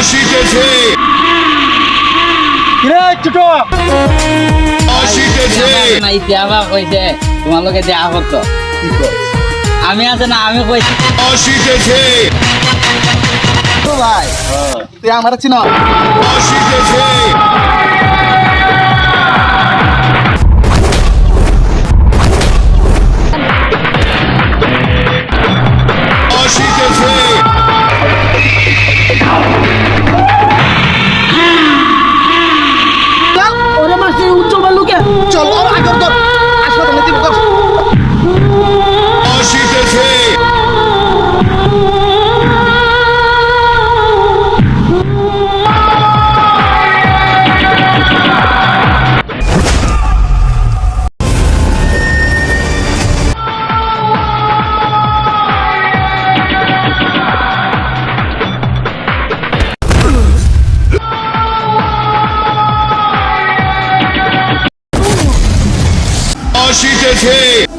আসিতেছে কিরে ছোটো। আসিতেছে কইছে দেয়া করতো আমি আছে না আমি কইছি। আসিতেছে তো ভাই তুই আমার চিন আসিতেছে চল। আসিতেছে।